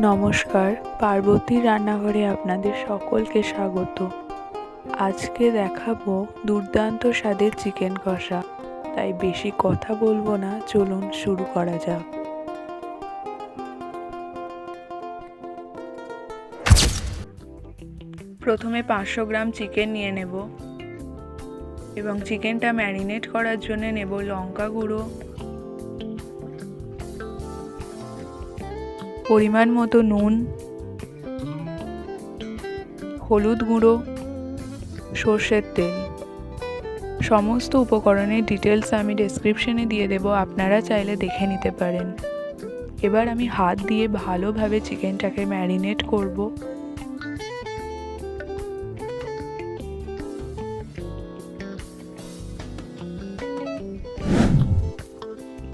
নমস্কার পার্বতীর রান্নাঘরে আপনাদের সকলকে স্বাগত। আজকে দেখাবো দুর্দান্ত স্বাদের চিকেন কষা। তাই বেশি কথা বলব না, চলুন শুরু করা যাক। প্রথমে পাঁচশো গ্রাম চিকেন নিয়ে নেব। এবং চিকেনটা ম্যারিনেট করার জন্য নেব লঙ্কা গুঁড়ো পরিমাণ মতো নুন, হলুদ গুঁড়ো, সর্ষের তেল। সমস্ত উপকরণের ডিটেলস আমি ডেসক্রিপশনে দিয়ে দেব, আপনারা চাইলে দেখে নিতে পারেন। এবার আমি হাত দিয়ে ভালোভাবে চিকেনটাকে ম্যারিনেট করব।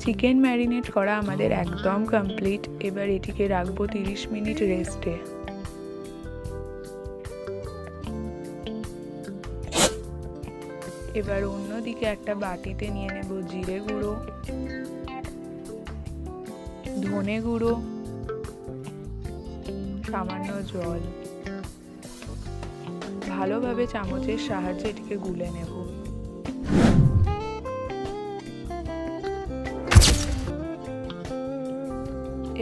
চিকেন ম্যারিনেট করা আমাদের একদম কমপ্লিট। এবার এটিকে রাখব তিরিশ মিনিট রেস্টে। এবার অন্যদিকে একটা বাটিতে নিয়ে নেব জিরে গুঁড়ো, ধনে গুঁড়ো, সামান্য জল। ভালোভাবে চামচের সাহায্যে এটিকে গুলে নেব।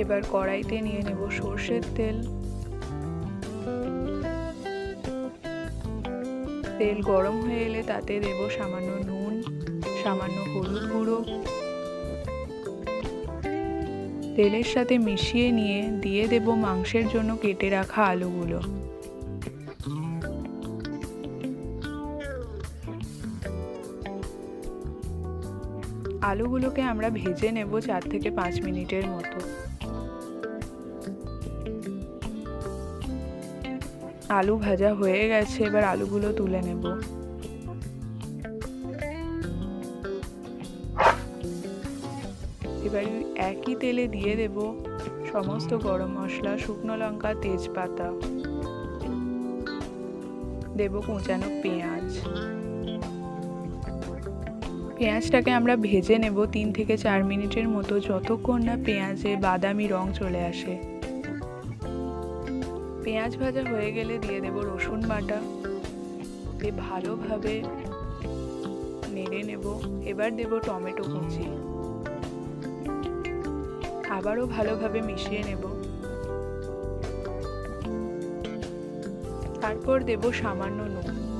এবার কড়াইতে নিয়ে নেব সর্ষের তেল। তেল গরম হয়ে এলে তাতে দেব সামান্য নুন, সামান্য হলুদ গুঁড়ো। তেলের সাথে মিশিয়ে নিয়ে দিয়ে দেব মাংসের জন্য কেটে রাখা আলুগুলো। আলুগুলোকে আমরা ভেজে নেব চার থেকে পাঁচ মিনিটের মতো। আলু ভাজা হয়ে গেছে, এবার আলুগুলো তুলে নেব। এবার একই তেলে দিয়ে দেব সমস্ত গরম মশলা, শুকনো লঙ্কা, তেজপাতা। দেব কুচানো পেঁয়াজ। পেঁয়াজটাকে আমরা ভেজে নেব তিন থেকে চার মিনিটের মতো, যতক্ষণ না পেঁয়াজে বাদামি রং চলে আসে। পেঁয়াজ ভাজা হয়ে গেলে দিয়ে দেব রসুন বাটা। দিয়ে ভালোভাবে নেড়ে নেব। এবার দেব টমেটো কুচি। আবারও ভালোভাবে মিশিয়ে নেব। তারপর দেব সামান্য নুন।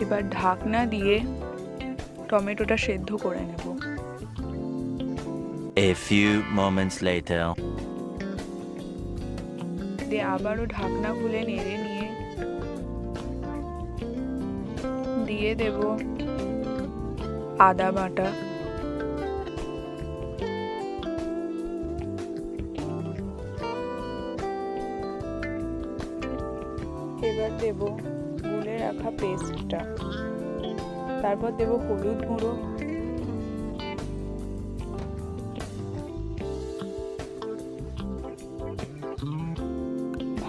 এবার ঢাকনা দিয়ে টমেটোটা সেদ্ধ করে নেব। A few moments later. দিয়ে আবারও ঢাকনা খুলে নেড়ে নিয়ে দিয়ে দেব আদা বাটা। এবার দেব গুলে রাখা পেস্টটা। তারপর দেব হলুদ গুঁড়ো।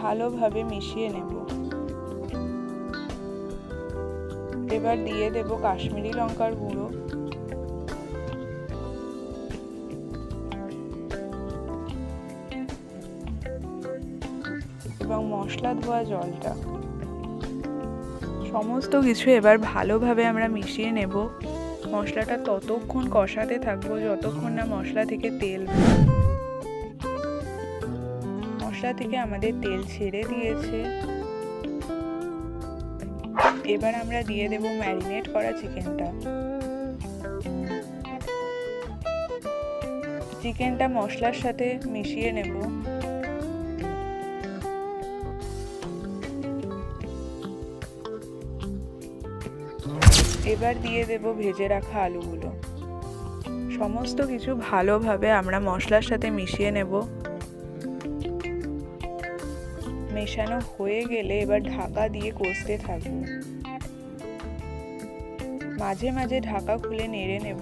ভালোভাবে মিশিয়ে নেব। এবার দিয়ে দেব কাশ্মীরি লঙ্কার গুঁড়ো। এবং মশলা ধোয়া জলটা। সমস্ত কিছু এবার ভালোভাবে আমরা মিশিয়ে নেব। মশলাটা ততক্ষণ কষাতে থাকব, যতক্ষণ না মশলা থেকে তেল মশলা থেকে আমাদের তেল ছেড়ে দিয়েছে। এবার আমরা দিয়ে দেব ম্যারিনেট করা চিকেনটা। চিকেনটা মশলার সাথে মিশিয়ে নেব। এবার দিয়ে দেব ভেজে রাখা আলুগুলো। সমস্ত কিছু ভালোভাবে আমরা মশলার সাথে মিশিয়ে নেব। মেশানো হয়ে গেলে এবার ঢাকা দিয়ে কষতে থাকব। মাঝে মাঝে ঢাকা খুলে নেড়ে নেব।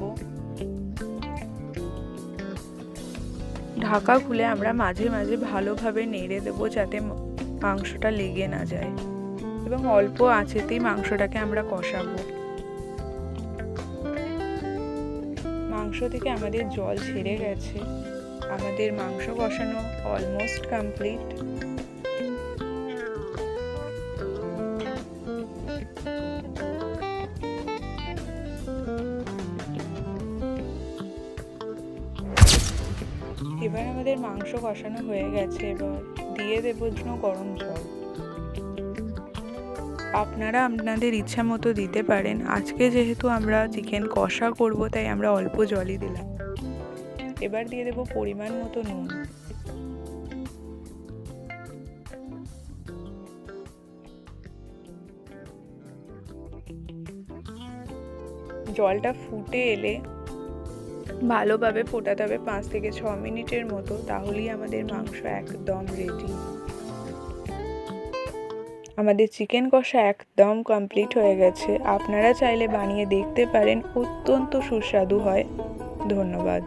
ঢাকা খুলে আমরা মাঝে মাঝে ভালোভাবে নেড়ে দেবো যাতে মাংসটা লেগে না যায় এবং অল্প আঁচেতেই মাংসটাকে আমরা কষাবো। মাংস থেকে আমাদের জল ছেড়ে গেছে। আমাদের মাংস কষানো অলমোস্ট কমপ্লিট এবার আমাদের মাংস কষানো হয়ে গেছে, এবার দিয়ে দেবো জন্য গরম জল। আপনারা আপনাদের ইচ্ছা মতো দিতে পারেন। আজকে যেহেতু আমরা চিকেন কষা করব, তাই আমরা অল্প জলই দিলাম। এবার দিয়ে দেবো পরিমাণ মতো নুন। জলটা ফুটে এলে ভালোভাবে ফোটাতে হবে পাঁচ থেকে ছ মিনিটের মতো, তাহলেই আমাদের মাংস একদম রেডি আমাদের চিকেন কষা একদম কমপ্লিট হয়ে গেছে। আপনারা চাইলে বানিয়ে দেখতে পারেন, অত্যন্ত সুস্বাদু হয়। ধন্যবাদ।